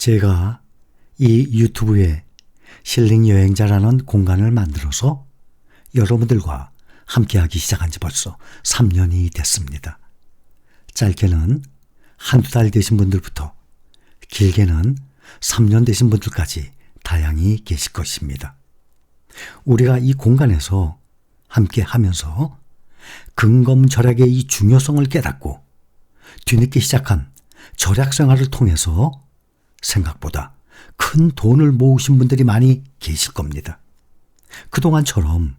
제가 이 유튜브에 힐링 여행자라는 공간을 만들어서 여러분들과 함께하기 시작한 지 벌써 3년이 됐습니다. 짧게는 한두 달 되신 분들부터 길게는 3년 되신 분들까지 다양히 계실 것입니다. 우리가 이 공간에서 함께 하면서 근검 절약의 이 중요성을 깨닫고 뒤늦게 시작한 절약 생활을 통해서 생각보다 큰 돈을 모으신 분들이 많이 계실 겁니다. 그동안처럼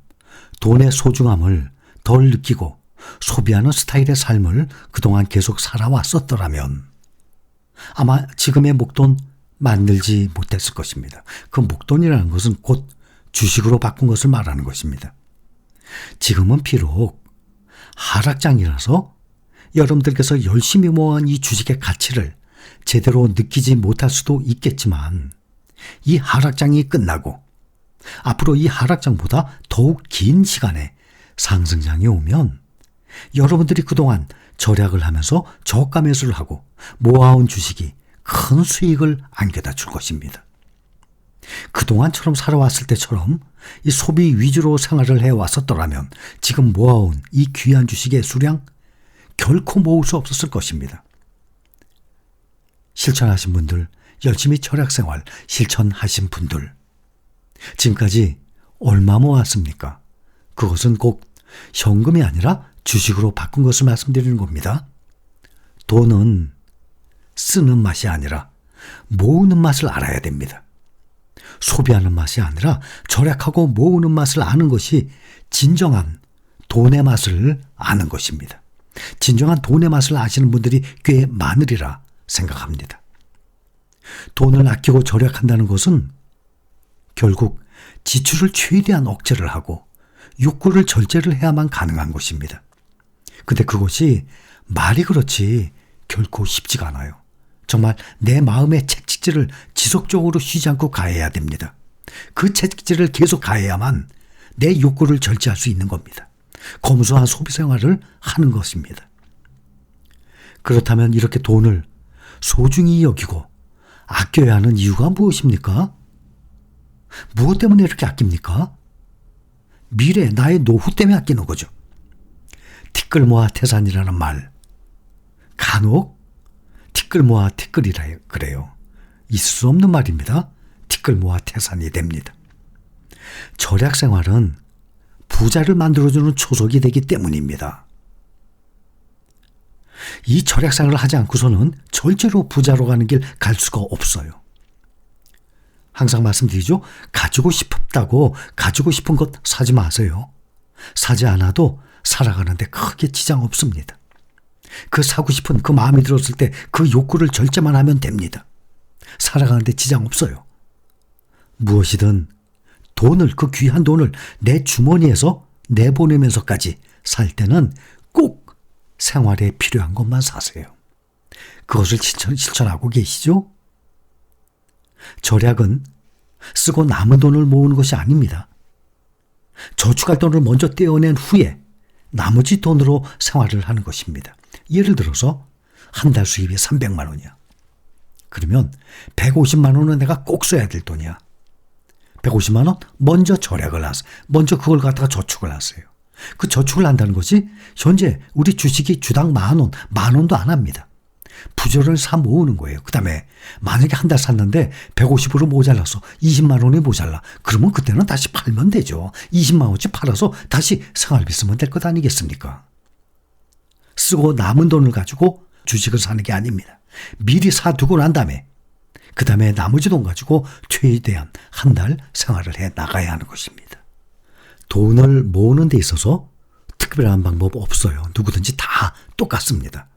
돈의 소중함을 덜 느끼고 소비하는 스타일의 삶을 그동안 계속 살아왔었더라면 아마 지금의 목돈 만들지 못했을 것입니다. 그 목돈이라는 것은 곧 주식으로 바꾼 것을 말하는 것입니다. 지금은 비록 하락장이라서 여러분들께서 열심히 모은 이 주식의 가치를 제대로 느끼지 못할 수도 있겠지만 이 하락장이 끝나고 앞으로 이 하락장보다 더욱 긴 시간에 상승장이 오면 여러분들이 그동안 절약을 하면서 저가 매수를 하고 모아온 주식이 큰 수익을 안겨다 줄 것입니다. 그동안처럼 살아왔을 때처럼 이 소비 위주로 생활을 해왔었더라면 지금 모아온 이 귀한 주식의 수량 결코 모을 수 없었을 것입니다. 실천하신 분들, 열심히 철학 생활 실천하신 분들, 지금까지 얼마 모았습니까? 그것은 꼭 현금이 아니라 주식으로 바꾼 것을 말씀드리는 겁니다. 돈은 쓰는 맛이 아니라 모으는 맛을 알아야 됩니다. 소비하는 맛이 아니라 절약하고 모으는 맛을 아는 것이 진정한 돈의 맛을 아는 것입니다. 진정한 돈의 맛을 아시는 분들이 꽤 많으리라 생각합니다. 돈을 아끼고 절약한다는 것은 결국 지출을 최대한 억제를 하고 욕구를 절제를 해야만 가능한 것입니다. 근데 그것이 말이 그렇지 결코 쉽지가 않아요. 정말 내 마음의 채찍질을 지속적으로 쉬지 않고 가해야 됩니다. 그 채찍질을 계속 가해야만 내 욕구를 절제할 수 있는 겁니다. 검소한 소비 생활을 하는 것입니다. 그렇다면 이렇게 돈을 소중히 여기고 아껴야 하는 이유가 무엇입니까? 무엇 때문에 이렇게 아낍니까? 미래, 나의 노후 때문에 아끼는 거죠. 티끌 모아 태산이라는 말. 간혹 티끌 모아 티끌이라 그래요. 있을 수 없는 말입니다. 티끌 모아 태산이 됩니다. 절약 생활은 부자를 만들어주는 초석이 되기 때문입니다. 이 절약 생활을 하지 않고서는 절대로 부자로 가는 길 갈 수가 없어요. 항상 말씀드리죠. 가지고 싶다고 가지고 싶은 것 사지 마세요. 사지 않아도 살아가는데 크게 지장 없습니다. 그 사고 싶은 그 마음이 들었을 때 그 욕구를 절제만 하면 됩니다. 살아가는데 지장 없어요. 무엇이든 돈을, 그 귀한 돈을 내 주머니에서 내보내면서까지 살 때는 꼭 생활에 필요한 것만 사세요. 그것을 실천, 실천하고 계시죠? 절약은 쓰고 남은 돈을 모으는 것이 아닙니다. 저축할 돈을 먼저 떼어낸 후에 나머지 돈으로 생활을 하는 것입니다. 예를 들어서 한 달 수입이 300만 원이야. 그러면 150만 원은 내가 꼭 써야 될 돈이야. 150만 원 먼저 절약을 하세요. 먼저 그걸 갖다가 저축을 하세요. 그 저축을 한다는 것이 현재 우리 주식이 주당 만 원, 만 원도 안 합니다. 부조를 사 모으는 거예요. 그 다음에 만약에 한 달 샀는데 150으로 모자라서 20만 원이 모자라. 그러면 그때는 다시 팔면 되죠. 20만 원치 팔아서 다시 생활비 쓰면 될 것 아니겠습니까? 쓰고 남은 돈을 가지고 주식을 사는 게 아닙니다. 미리 사두고 난 다음에 그 다음에 나머지 돈 가지고 최대한 한 달 생활을 해 나가야 하는 것입니다. 돈을 모으는 데 있어서 특별한 방법 없어요. 누구든지 다 똑같습니다.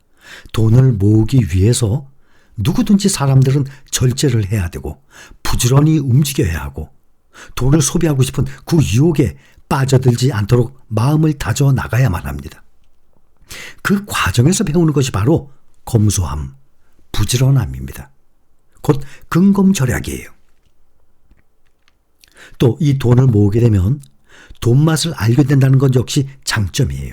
돈을 모으기 위해서 누구든지 사람들은 절제를 해야 되고 부지런히 움직여야 하고 돈을 소비하고 싶은 그 유혹에 빠져들지 않도록 마음을 다져 나가야만 합니다. 그 과정에서 배우는 것이 바로 검소함, 부지런함입니다. 곧 근검절약이에요. 또 이 돈을 모으게 되면 돈 맛을 알게 된다는 건 역시 장점이에요.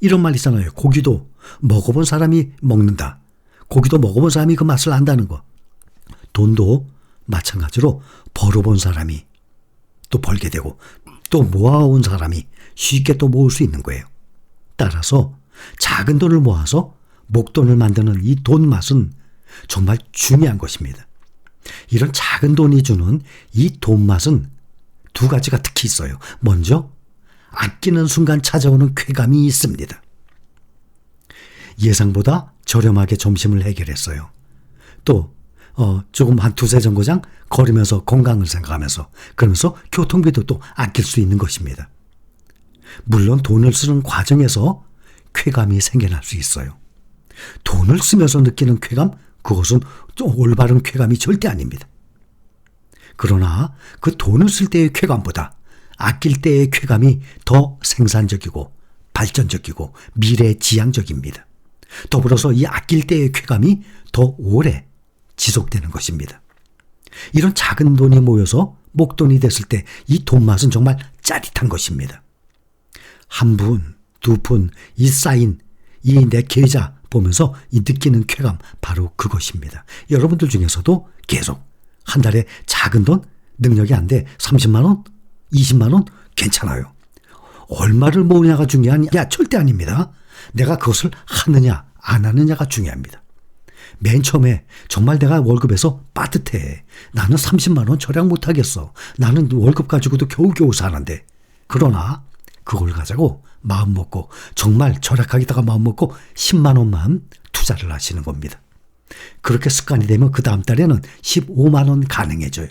이런 말 있잖아요. 고기도 먹어본 사람이 먹는다. 고기도 먹어본 사람이 그 맛을 안다는 거. 돈도 마찬가지로 벌어본 사람이 또 벌게 되고 또 모아온 사람이 쉽게 또 모을 수 있는 거예요. 따라서 작은 돈을 모아서 목돈을 만드는 이 돈 맛은 정말 중요한 것입니다. 이런 작은 돈이 주는 이 돈 맛은 두 가지가 특히 있어요. 먼저 아끼는 순간 찾아오는 쾌감이 있습니다. 예상보다 저렴하게 점심을 해결했어요. 또 어, 조금 한 두세 정거장 걸으면서 건강을 생각하면서 그러면서 교통비도 또 아낄 수 있는 것입니다. 물론 돈을 쓰는 과정에서 쾌감이 생겨날 수 있어요. 돈을 쓰면서 느끼는 쾌감, 그것은 좀 올바른 쾌감이 절대 아닙니다. 그러나 그 돈을 쓸 때의 쾌감보다 아낄 때의 쾌감이 더 생산적이고 발전적이고 미래지향적입니다. 더불어서 이 아낄 때의 쾌감이 더 오래 지속되는 것입니다. 이런 작은 돈이 모여서 목돈이 됐을 때 이 돈 맛은 정말 짜릿한 것입니다. 한 푼, 두 푼, 이 쌓인 이 내 계좌 보면서 이 느끼는 쾌감 바로 그것입니다. 여러분들 중에서도 계속 한 달에 작은 돈 능력이 안 돼 30만 원, 20만 원 괜찮아요. 얼마를 모으냐가 중요한 야 절대 아닙니다. 내가 그것을 하느냐 안 하느냐가 중요합니다. 맨 처음에 정말 내가 월급에서 빠듯해. 나는 30만 원 절약 못 하겠어. 나는 월급 가지고도 겨우겨우 사는데. 그러나 그걸 가지고 마음 먹고 정말 절약하겠다가 마음 먹고 10만 원만 투자를 하시는 겁니다. 그렇게 습관이 되면 그 다음 달에는 15만 원 가능해져요.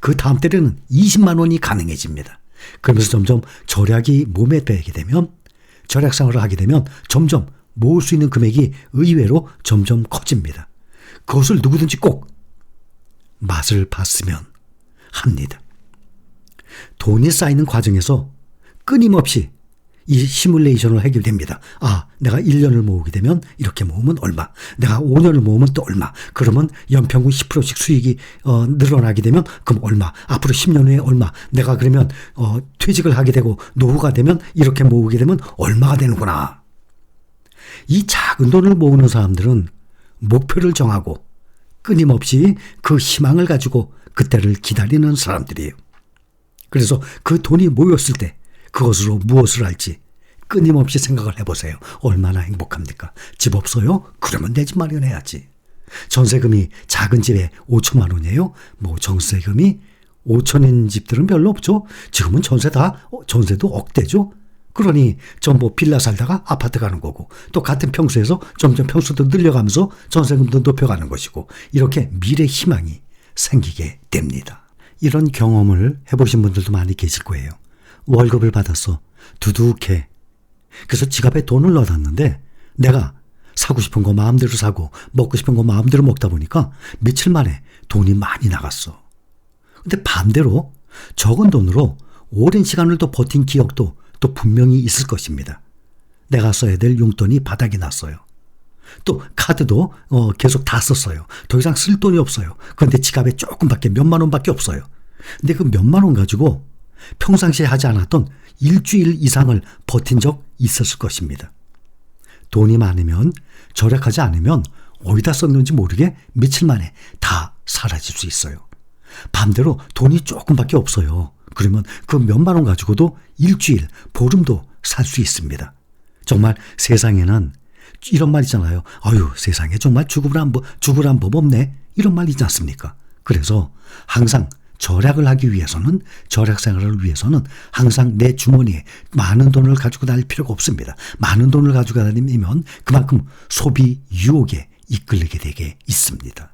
그 다음 달에는 20만 원이 가능해집니다. 그러면서 점점 절약이 몸에 배게 되면 절약 생활을 하게 되면 점점 모을 수 있는 금액이 의외로 점점 커집니다. 그것을 누구든지 꼭 맛을 봤으면 합니다. 돈이 쌓이는 과정에서 끊임없이 이 시뮬레이션으로 해결됩니다. 아, 내가 1년을 모으게 되면 이렇게 모으면 얼마. 내가 5년을 모으면 또 얼마. 그러면 연평균 10%씩 수익이 어, 늘어나게 되면 그럼 얼마. 앞으로 10년 후에 얼마. 내가 그러면 어, 퇴직을 하게 되고 노후가 되면 이렇게 모으게 되면 얼마가 되는구나. 이 작은 돈을 모으는 사람들은 목표를 정하고 끊임없이 그 희망을 가지고 그때를 기다리는 사람들이에요. 그래서 그 돈이 모였을 때 그것으로 무엇을 할지 끊임없이 생각을 해보세요. 얼마나 행복합니까? 집 없어요? 그러면 내 집 마련해야지. 전세금이 작은 집에 5천만 원이에요? 뭐 전세금이 5천인 집들은 별로 없죠. 지금은 전세 다 전세도 억대죠. 그러니 전부 빌라 살다가 아파트 가는 거고 또 같은 평수에서 점점 평수도 늘려가면서 전세금도 높여가는 것이고 이렇게 미래 희망이 생기게 됩니다. 이런 경험을 해보신 분들도 많이 계실 거예요. 월급을 받았어. 두둑해. 그래서 지갑에 돈을 넣어놨는데 내가 사고 싶은 거 마음대로 사고 먹고 싶은 거 마음대로 먹다 보니까 며칠 만에 돈이 많이 나갔어. 근데 반대로 적은 돈으로 오랜 시간을 또 버틴 기억도 또 분명히 있을 것입니다. 내가 써야 될 용돈이 바닥이 났어요. 또 카드도 어, 계속 다 썼어요. 더 이상 쓸 돈이 없어요. 그런데 지갑에 조금밖에 몇만 원밖에 없어요. 근데 그 몇만 원 가지고 평상시에 하지 않았던 일주일 이상을 버틴 적 있었을 것입니다. 돈이 많으면 절약하지 않으면 어디다 썼는지 모르게 며칠 만에 다 사라질 수 있어요. 반대로 돈이 조금밖에 없어요. 그러면 그 몇만 원 가지고도 일주일, 보름도 살 수 있습니다. 정말 세상에는 이런 말 있잖아요. 아유, 세상에 정말 죽으란 법, 죽으란 법 없네. 이런 말 있지 않습니까? 그래서 항상 절약을 하기 위해서는 절약 생활을 위해서는 항상 내 주머니에 많은 돈을 가지고 다닐 필요가 없습니다. 많은 돈을 가지고 다니면 그만큼 소비 유혹에 이끌리게 되게 있습니다.